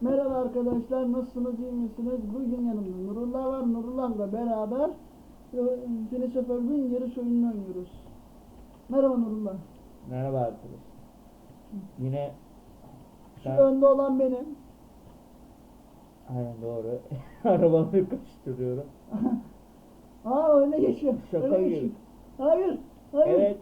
Merhaba arkadaşlar, nasılsınız, iyi misiniz? Bugün yanımda Nurullah var, Nurullah'la beraber e, Fini Şoförlüğün yarış oyununu oynuyoruz. Merhaba Nurullah. Merhaba arkadaşlar. Yine Şu ben önde olan benim. aynen doğru. Arabaları karıştırıyorum. Aa öne geçiyor. Şaka öne geçiyor. Hayır, hayır. Evet.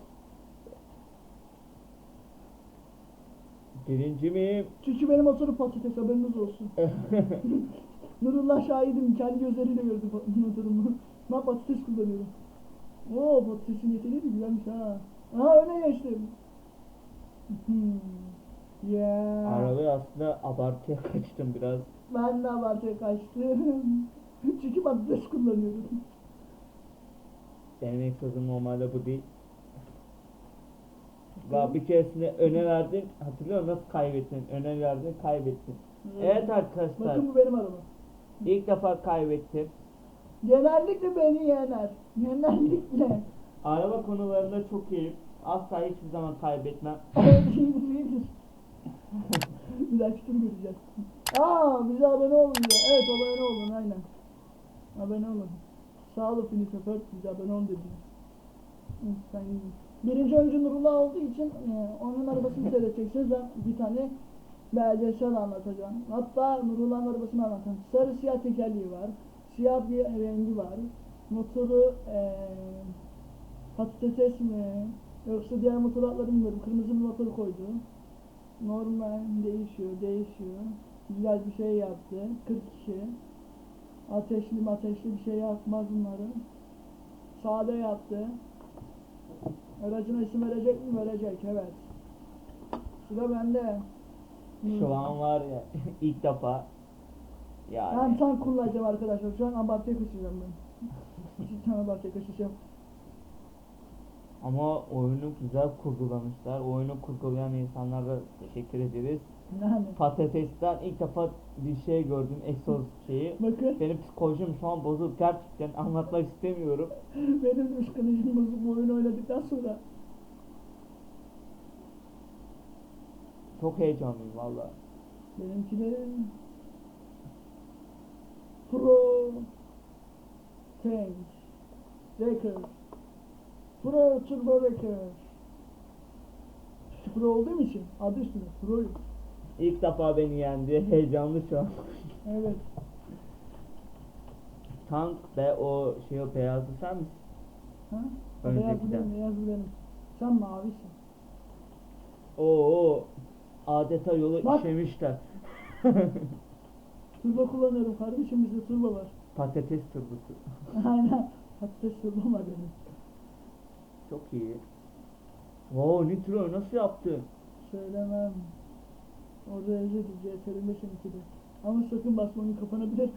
Birinci miyim? Çünkü benim motoru patates, haberiniz olsun. Nurullah şahidim, kendi gözleriyle gördü motorumu. Ben patates kullanıyorum. Oo patatesin yeteneği de güzelmiş ha. Aa öne geçtim. Hmm. Yeah. Arabayı aslında abartıya kaçtım biraz. Ben de abartıya kaçtım. Çünkü patates kullanıyorum. Benim egzozum normalde bu değil. Bak bir keresinde öne verdin, hatırlıyor musun? Nasıl kaybettin? Öne verdin, kaybettin. Evet arkadaşlar, Bakın bu benim arabam. ilk defa kaybettim. Genellikle beni yener. Genellikle. Araba konularında çok iyiyim. Asla hiçbir zaman kaybetmem. bir dakika tur göreceğiz. Aa bize abone olun diyor. Evet abone olun aynen. Abone olun. Sağ olun Fini Şoför bize abone olun dedi. Hı, Sen Birinci oyuncu Nurullah olduğu için e, onun arabasını seyredeceksiniz. Ben bir tane belgesel anlatacağım. Hatta Nurullah'ın arabasını anlatacağım. Sarı siyah tekerleği var. Siyah bir rengi var. Motoru e, patates mi yoksa diğer motor adları bilmiyorum. Kırmızı bir motor koydu. Normal değişiyor, değişiyor. Güzel bir şey yaptı. 40 kişi. Ateşli ateşli bir şey yapmaz bunları. Sade yaptı. Aracına isim verecek mi? Verecek, evet. Sıra bende. Şu an var ya ilk defa yani Ben tank kullanacağım arkadaşlar. Şu an abartıya kaçacağım ben. Cidden abartıya kaçacağım. ama oyunu güzel kurgulamışlar. Oyunu kurgulayan insanlara teşekkür ederiz. Yani. Patatesten ilk defa bir şey gördüm egzoz şeyi. Bakın Benim psikolojim şu an bozuk gerçekten anlatmak istemiyorum. benim psikolojim bozuk bu oyunu oynadıktan sonra. Çok heyecanlıyım valla. Benimkilerin Pro Tank Wrecker Pro Turbo Wrecker Pro olduğum için adı üstünde Pro'yum. İlk defa beni yendi. Heyecanlı şu an. Evet. Tank ve o şey o beyazlı sen misin? Ha? O Önceki beyaz bu de. benim, beyaz bu benim. Sen mavisin. Oo adeta yolu Bak. işemişler. Turbo kullanıyorum kardeşim bizde turbo var. Patates turbusu. Aynen. Patates turbo var benim. Çok iyi. Oo Nitro nasıl yaptın? Söylemem. Orada yazıyordu CTRL seninki de. Ama sakın basmanın kapanabilir.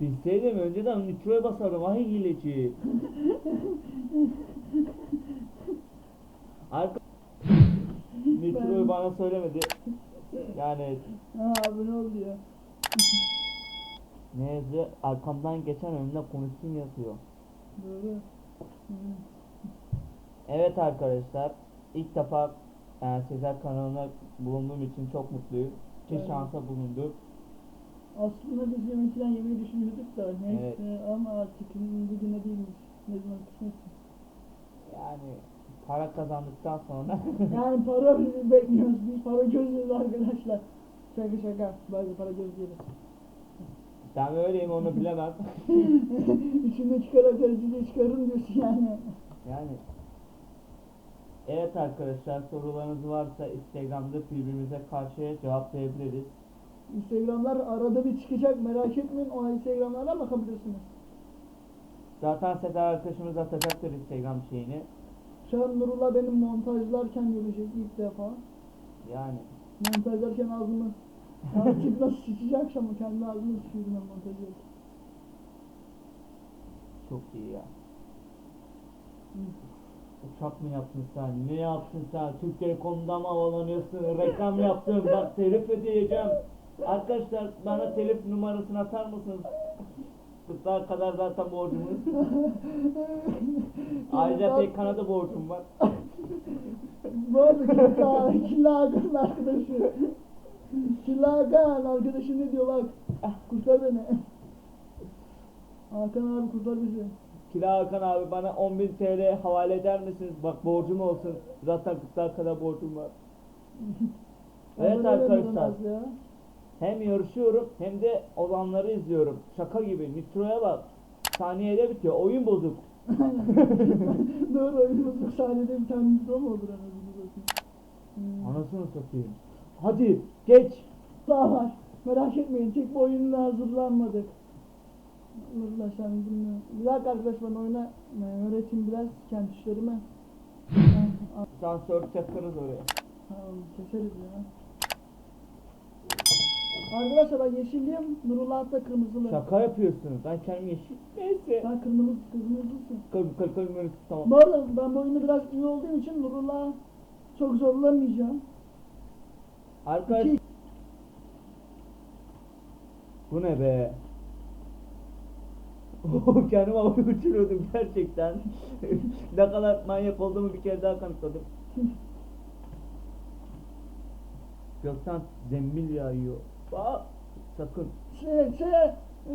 Bilseydim önceden Nitro'ya basarım. Ay hileci. Arka... Nitro'yu bana söylemedi. Yani Ha abone ol diyor. ne yazıyor? Arkamdan geçen önümde konuşsun yazıyor. Doğru. Evet arkadaşlar. ilk defa yani Sezer kanalına bulunduğum için çok mutluyum. Ki Evet. şansa bulundum. Aslında biz yemek falan yemeyi düşünüyorduk da neyse Evet. ama artık bugüne değilmiş. Ne zaman kısmetse. Yani para kazandıktan sonra Yani para bizi bekliyoruz. Biz para gözlüyoruz arkadaşlar. Şaka şaka. Böyle para göz değiliz. ben öyleyim onu bilemem. İçinde çıkarak derecede çıkarırım diyorsun yani. Yani Evet arkadaşlar sorularınız varsa Instagram'da birbirimize karşı cevaplayabiliriz. Instagramlar arada bir çıkacak merak etmeyin. O Instagramlara bakabilirsiniz. Zaten Sezer arkadaşımız atacaktır Instagram şeyini. Şu an Nurullah benim montajlarken görecek ilk defa. Yani Montajlarken ağzımı artık nasıl sıçacak ama kendi ağzımı sıçıyordum ben montaj yaparken. çok iyi ya. Uçak mı yaptın sen? Ne yaptın sen? Türk Telekom'da mı havalanıyorsun? Reklam yaptın. Bak telif ödeyeceğim. Arkadaşlar bana telif numarasını atar mısınız? Kırklar kadar zaten borcumuz. Ayrıca pek kanada borcum var. Bu arada Killa Hakan'ın arkadaşı. Killa Hakan arkadaşım ne diyor bak. Kurtar beni. Hakan abi kurtar bizi. Kira Hakan abi bana 10.000 TL havale eder misiniz? Bak borcum olsun. Zaten 40 kadar borcum var. Evet arkadaşlar. Hem yarışıyorum hem de olanları izliyorum. Şaka gibi. Nitro'ya bak. Saniyede bitiyor. Oyun bozuk. Doğru oyun bozuk sahnede bir tane mikro mu olur. Hmm. Anasını satayım. Hadi geç. Daha var. Merak etmeyin. Tek bu oyununa hazırlanmadık. Sen bilmiyorum. Dakika arkadaş bana oyna öğretin biraz kendi işlerimi. Sansör çakırız oraya. Tamam keseriz ya. Arkadaşlar ben yeşilliyim. Nurullah da kırmızılı. Şaka yapıyorsunuz. Ben kendim yeşil. Neyse. Sen kırmızı kırmızısın. Kal kal kal tamam. Bu arada ben bu oyunda biraz iyi olduğum için Nurullah çok zorlamayacağım. Arkadaş. İki- Bu ne be? Kendimi havaya uçuruyordum gerçekten. ne kadar manyak olduğumu bir kere daha kanıtladım. Gökten zembil yağıyor. Bak sakın. Şey şey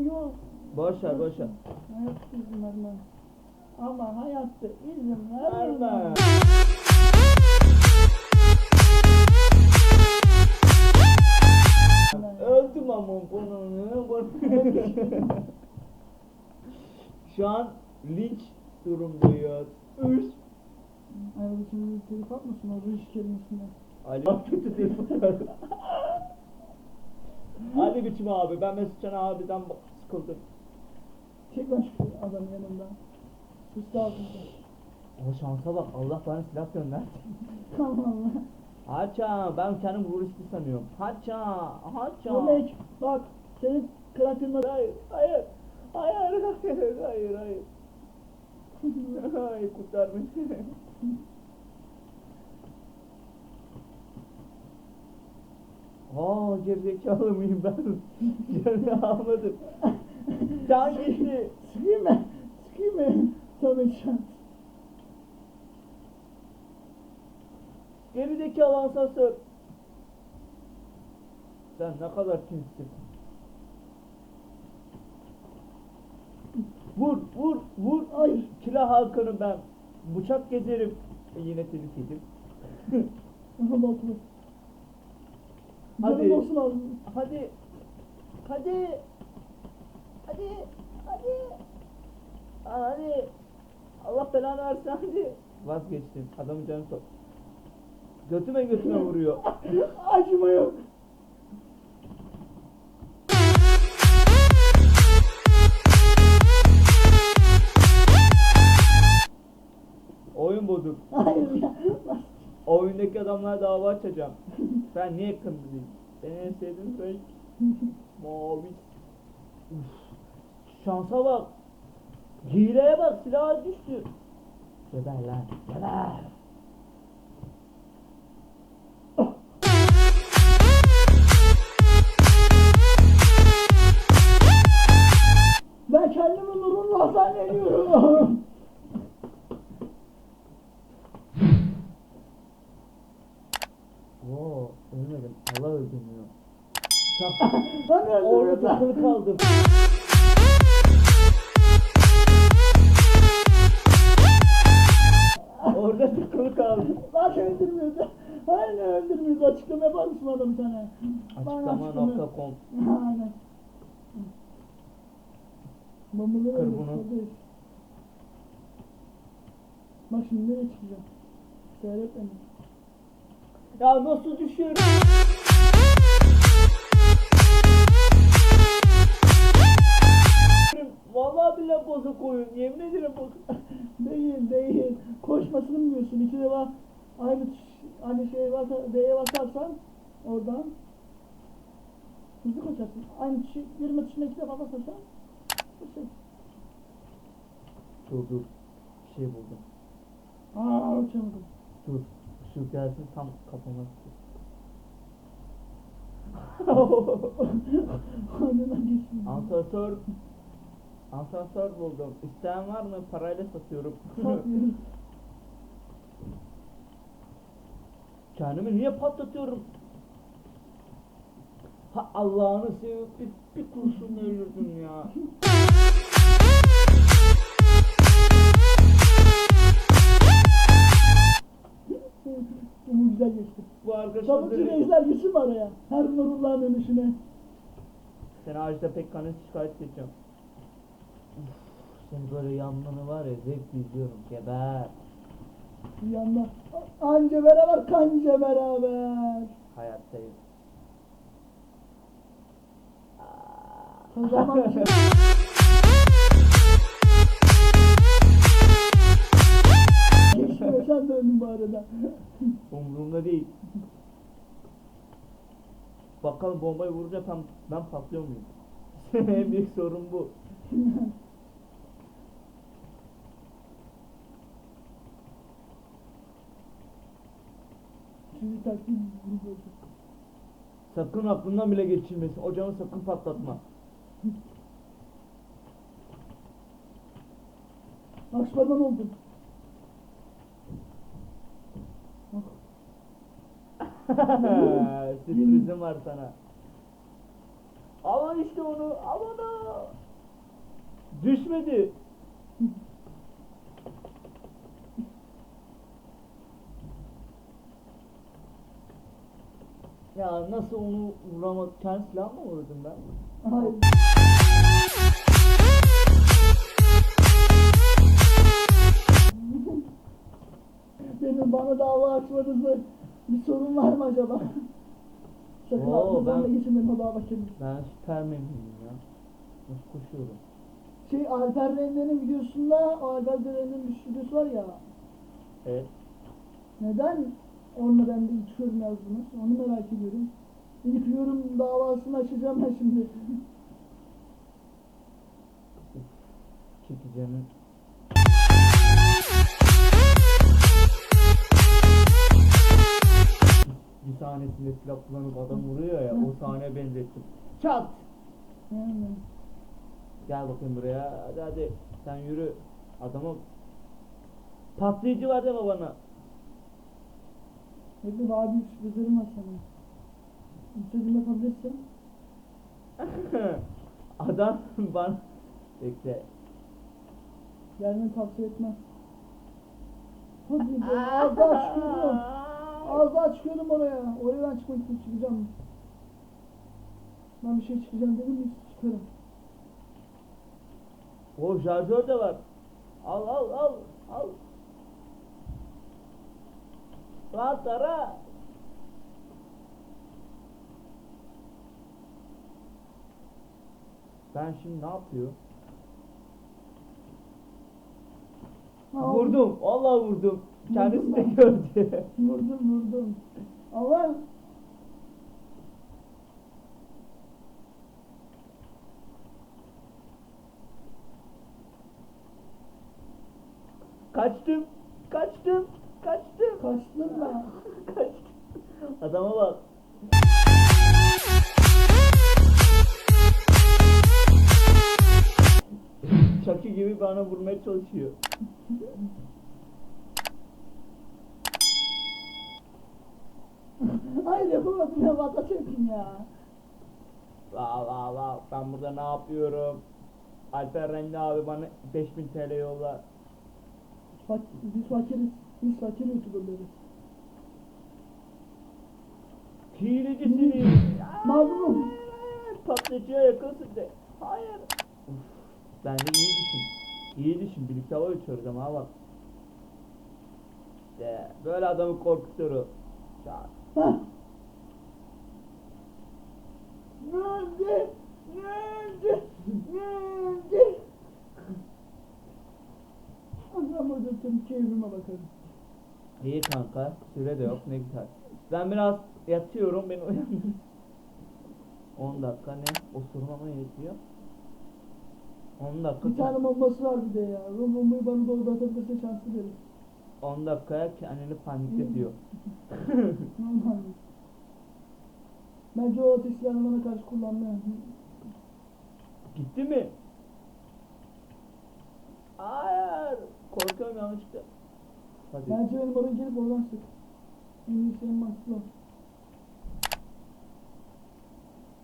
yok. Boş ver boş ver. Hayatta izin vermem. Ama hayatta izin vermem. Verme. Öldüm ama bunu. Şu an linç durumdayız. Ay bu şimdi telif atmasın o rüş kelimesine. Ali kötü telefon. Hadi biçim abi ben Mesutcan abiden sıkıldım. Çek lan şu adam yanımdan. Sus da. O şansa bak Allah bana silah gönderdi. Allah Allah. Haça ben kendim vuruşlu sanıyorum. Haça haça. Demek bak senin karakterin. Hayır hayır. Hayır hayır hayır hayır. Hayır kurtar beni. Aa gerizekalı mıyım ben? Canı almadım. Can gitti. Sıkayım mı? Sıkayım mı? Tabii şans. Gerizekalı asansör. Sen ne kadar kimsin? Vur vur vur. Hayır. Kila halkını ben. Bıçak gezerim. E, yine telif yedim. Aha balkona. Hadi. Canım olsun lazım. Hadi. Hadi. Hadi. Hadi. Aa, Hadi. Allah belanı versin hadi. Vazgeçtim. Adamın canı sok. Götüme götüme vuruyor. Acıma yok. Bozuk. Hayır ya. Oyundaki adamlara dava açacağım. Sen niye kırmızıyım? Seni en sevdiğim renk mavi. Uf. Şansa bak. Hileye bak silah düştü. Geber lan geber. Ben kendimi Nurullah zannediyorum. Oo ölmedim. Allah öldürmüyor. Öldüm. Orada takılı kaldım. Orada takılı kaldım. Bak öldürmüyoruz. Aynen öldürmüyoruz. Açıklama adam sana? Açıklama.com Aynen. Bombaları Kır bunu. Bak şimdi nereye çıkacağım? Seyret beni. Ya nasıl düşüyorum? Vallahi billahi bozuk oyun. Yemin ederim bozuk. Değil değil. Koşmasını bilmiyorsun. İki defa aynı aynı şeye basa, D'ye basarsan oradan hızlı koşarsın. Aynı tuşu, yürüme tuşuna iki defa basarsan koşarsın. Dur dur. Bir şey buldum. Aa uçamadım. Dur. Şu gelsin tam kafama sıkıyor. Geçsin. Asansör buldum. İsteyen var mı? Parayla satıyorum. Kendimi niye patlatıyorum? Ha Allah'ını sevip bir, bir kurşunla ölürdüm ya. Bu güzel geçti. Bu arkadaşlar Çabuk gençler gitsin araya. Her Nurullah'ın dönüşüne. Seni Ajda Pekkan'a şikayet edeceğim. Uf, seni böyle yanmanı var ya zevkle izliyorum geber. Bir yanda anca beraber kanca beraber. Hayattayız. O zaman Geçmiyor sen döndün bu arada. Umurumda değil. Bakalım bombayı vurunca tam ben patlıyor muyum? en büyük sorun bu. Takdim grubu olsun. Sakın aklından bile geçirmesin. O camı sakın patlatma. Başbakan oldun. Sürprizim var sana. Al işte onu, al onu. Düşmedi. Ya nasıl onu vuramadım? Kendi silahımla mı vurdum ben? Hayır. Benim bana dava açmanızda bir sorun var mı acaba? Sakın Oo, aklınızdan da ben- geçirmeyin o dava kendini. Ben süpermeniyim ya. Nasıl koşuyorum? Şey Alper Rende'nin videosunda o Alper Rende'nin bir stüdyosu var ya. Evet. Neden onunla ben de ilk yorum yazdınız? Onu merak ediyorum. İlk yorum davasını açacağım ben şimdi. Çekeceğimi. Bir sahnesinde silah kullanıp adam vuruyor ya o sahneye benzettim. Çat! Yani. Gel bakayım buraya. Hadi hadi. Sen yürü. Adama patlayıcı var deme bana. Hep daha büyük sürprizlerim var sana. İstediğin yapabilirsin. Adam bana bekle. Gelmeni tavsiye etmem. Hadi be, az daha çıkıyordum. Az daha çıkıyordum oraya. Oraya ben çıkmak için çıkacağım. Ben bir şey çıkacağım dedim mi çıkarım. O şarjör de var. Al al al al. Lan tara. Ben şimdi ne yapıyorum? Ha, Vurdum. Vallahi vurdum. Kendisi de gördü. Vurdum vurdum. Ama Kaçtım. Kaçtım. Kaçtım. kaçtın mı? Kaçtım. Adama bak. Çaki gibi bana vurmaya çalışıyor. Hayır yapamadım ya vata çektim ya. Va va va ben burada ne yapıyorum? Alper Rendi abi bana 5000 TL yolla. Bak biz fakiriz. Biz fakir youtuberlarız. Hilecisiniz. Mazlum. Patlayıcıya yakınsın de. Hayır. Uf, ben de iyi düşün. İyi düşün. Birlikte hava uçuyoruz ama ha bak. İşte böyle adamı korkutuyorum. Çat. Hah. Nerede? Nerede? Nerede? Tüm keyfime bakarım. İyi kanka. Süre de yok. Ne güzel. Ben biraz yatıyorum. Beni uyandırın. 10 dakika ne? Osurmama yetiyor. 10 dakika. Bir tane bombası var bir de ya. O bombayı bana doğru atabilirse şanslı derim. 10 dakikaya kendini panikle diyor. Bence o ateş silahını bana karşı kullanma. Gitti mi? Hayır. Korkuyorum yanlışlıkla. Hadi. Bence benim oraya gelip oradan sık. En iyi senin baktı.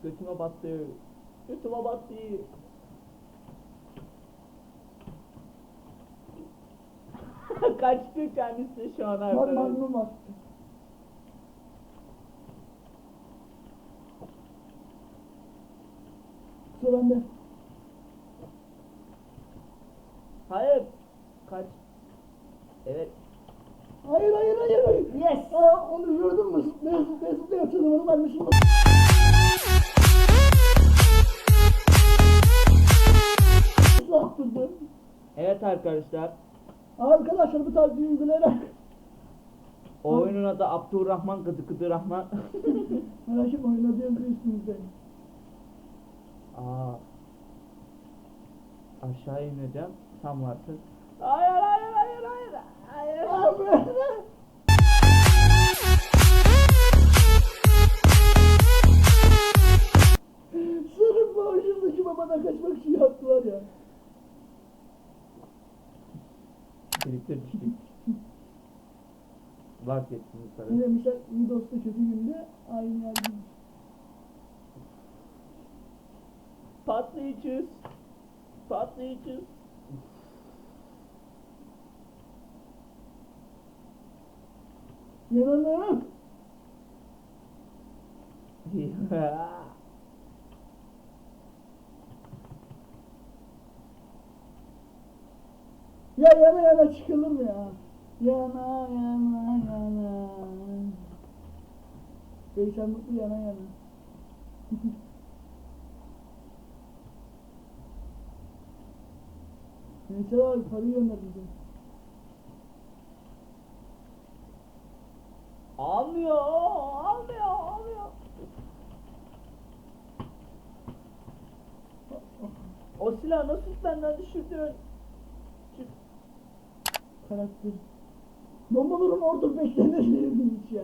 Götüme battı. Götüme battı. Kaçtı kendisi şu an Bak arkadaşlar. magnum baktı. Sıra bende. Hayır. Kaç. Evet. Hayır hayır hayır hayır. Yes. Aa, onu gördün mü? Zıplaya zıplaya zıplaya attırdı? Evet arkadaşlar. Arkadaşlar bu tarz uygulayarak Oyunun adı Abdurrahman Gıdı Gıdı Rahman. merak etme oynadı yazıyorsunuz beni. Aa. Aşağı ineceğim. Tam hayır hayır Vazgeçtim Ne yukarı. demişler? İyi dosta kötü günde aynı yerde. Patlayacağız. Patlayacağız. Yanına. Ya yana yana çıkılır mı ya? Yana yana yana. Beysen mutlu yana yana. Neyse abi parayı gönder bize. Almıyor, almıyor, almıyor. O silahı nasıl benden düşürdün? Çık. Karakter. Bombaların orada beklenir miyim hiç ya?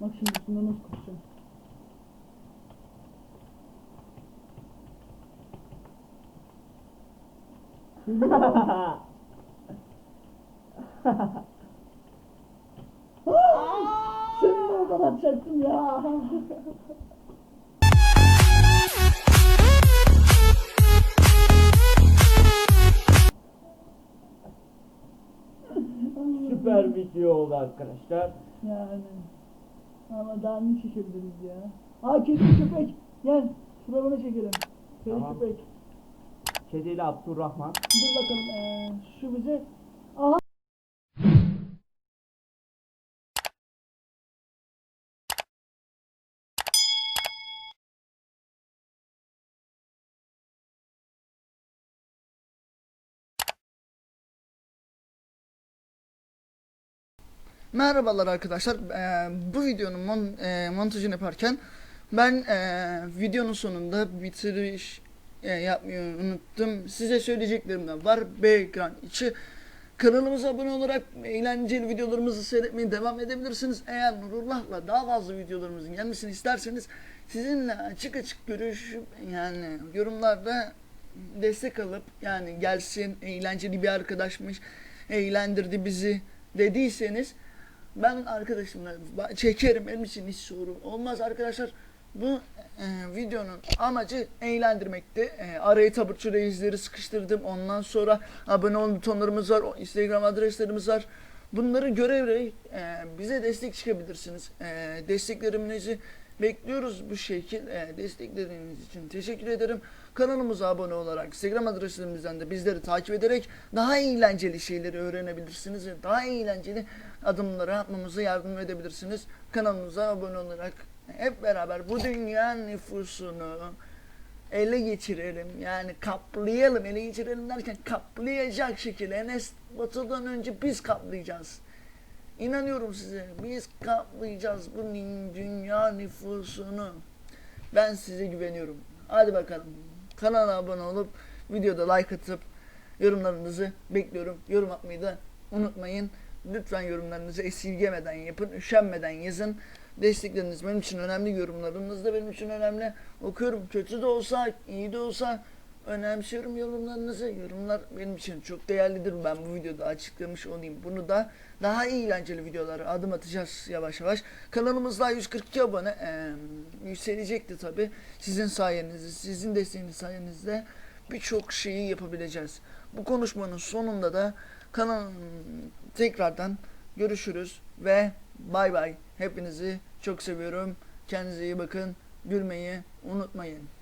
Bak şimdi üstünden nasıl koşacağım. Senin oradan atacaktım ya. Süper video oldu arkadaşlar. Yani. Ama daha ne çekebiliriz ya? Aa kedi köpek. Gel. Şuraya bana çekelim. Kedi Tamam. köpek. Kediyle Abdurrahman. Dur bakalım. Ee, şu bize. Merhabalar arkadaşlar. Ee, bu videonun mon- e, montajını yaparken ben e, videonun sonunda bitiriş e, yapmayı unuttum. Size söyleyeceklerim de var. B ekran içi. Kanalımıza abone olarak eğlenceli videolarımızı seyretmeye devam edebilirsiniz. Eğer Nurullah'la daha fazla videolarımızın gelmesini isterseniz sizinle açık açık görüşüp yani yorumlarda destek alıp yani gelsin eğlenceli bir arkadaşmış eğlendirdi bizi dediyseniz ben arkadaşımla çekerim benim için hiç sorun olmaz arkadaşlar. Bu e, videonun amacı eğlendirmekti. E, araya taburcu reisleri sıkıştırdım. Ondan sonra abone ol butonlarımız var. Instagram adreslerimiz var. Bunları görerek e, bize destek çıkabilirsiniz. E, desteklerinizi bekliyoruz bu şekil. E, destekleriniz için teşekkür ederim. Kanalımıza abone olarak Instagram adreslerimizden de bizleri takip ederek daha eğlenceli şeyleri öğrenebilirsiniz ve daha eğlenceli adımları atmamıza yardım edebilirsiniz. Kanalımıza abone olarak hep beraber bu dünya nüfusunu ele geçirelim. Yani kaplayalım. Ele geçirelim derken kaplayacak şekilde Enes Batı'dan önce biz kaplayacağız. İnanıyorum size. Biz kaplayacağız bu dünya nüfusunu. Ben size güveniyorum. Hadi bakalım. Kanala abone olup videoda like atıp yorumlarınızı bekliyorum. Yorum atmayı da unutmayın. Lütfen yorumlarınızı esirgemeden yapın. Üşenmeden yazın. Destekleriniz benim için önemli. Yorumlarınız da benim için önemli. Okuyorum. Kötü de olsa, iyi de olsa önemsiyorum yorumlarınızı. Yorumlar benim için çok değerlidir. Ben bu videoda açıklamış olayım. Bunu da daha eğlenceli videolara adım atacağız yavaş yavaş. Kanalımız daha 142 abone. Ee, yükselecekti tabi. Sizin sayenizde, sizin desteğiniz sayenizde birçok şeyi yapabileceğiz. Bu konuşmanın sonunda da kanal tekrardan görüşürüz ve bay bay. Hepinizi çok seviyorum. Kendinize iyi bakın. Gülmeyi unutmayın.